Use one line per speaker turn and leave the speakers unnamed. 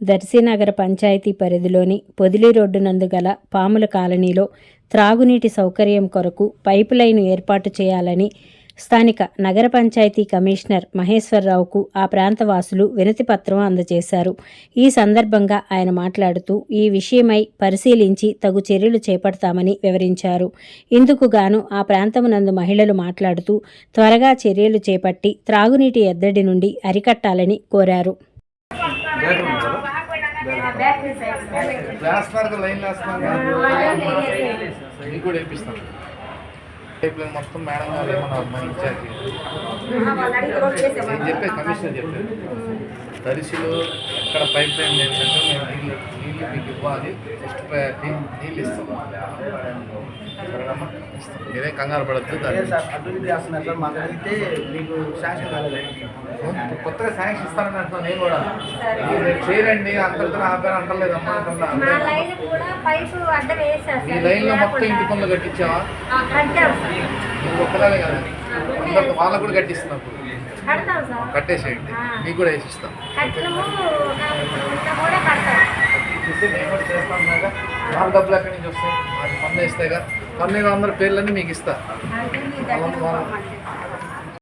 దర్శి నగర పంచాయతీ పరిధిలోని పొదిలి రోడ్డు నందు గల పాముల కాలనీలో త్రాగునీటి సౌకర్యం కొరకు పైపు లైను ఏర్పాటు చేయాలని స్థానిక నగర పంచాయతీ కమిషనర్ మహేశ్వరరావుకు ఆ ప్రాంత వాసులు వినతి పత్రం అందజేశారు. ఈ సందర్భంగా ఆయన మాట్లాడుతూ ఈ విషయమై పరిశీలించి తగు చర్యలు చేపడతామని వివరించారు. ఇందుకు గాను ఆ ప్రాంతమునందు మహిళలు మాట్లాడుతూ త్వరగా చర్యలు చేపట్టి త్రాగునీటి ఎద్దడి నుండి అరికట్టాలని కోరారు.
వేస్తున్నారు లైన్ వేస్తున్నారు కదా మీకు కూడా మొత్తం మేడం గారు ఏమన్నారు మన ఇన్ఛార్జ్ నేను చెప్పే కమిషనర్ చెప్పారు. తరిసిలో ఎక్కడ పైప్ లైన్ లేదంటే మేము నీళ్ళు మీకు ఇవ్వాలి. ఫస్ట్ ప్రయారిటీ నీళ్ళు ఇస్తాం మీరేం కంగారు పడద్దు
అభివృద్ధి చేస్తున్నారు సార్ మాకు అడిగితే మీకు శాంక్షన్ కాలేదు.
కొత్తగా శాంక్షన్ ఇస్తానని అంటున్నాను నేను కూడా. చేయండి అంతటితో ఆపారు అంటలేదమ్మా
మా
అంటున్నా.
లైన్ కూడా పైపు అడ్డం వేసారు
ఈ లైన్లో మొత్తం ఇంటి పనులు కట్టించావా? నువ్వు కదా? అందరికి వాళ్ళకు కూడా కట్టిస్తున్నాం. ఇప్పుడు
కడతాం సార్.
కట్టేసేయండి. మీకు కూడా వేసిస్తాం చూస్తే మేము కూడా చేస్తాం కదా. వాళ్ళ డబ్బులు ఎక్కడి నుంచి వస్తాయి? మాకు పన్ను ఇస్తాయిగా. పన్ను అందరి పేర్లన్నీ మీకు ఇస్తా.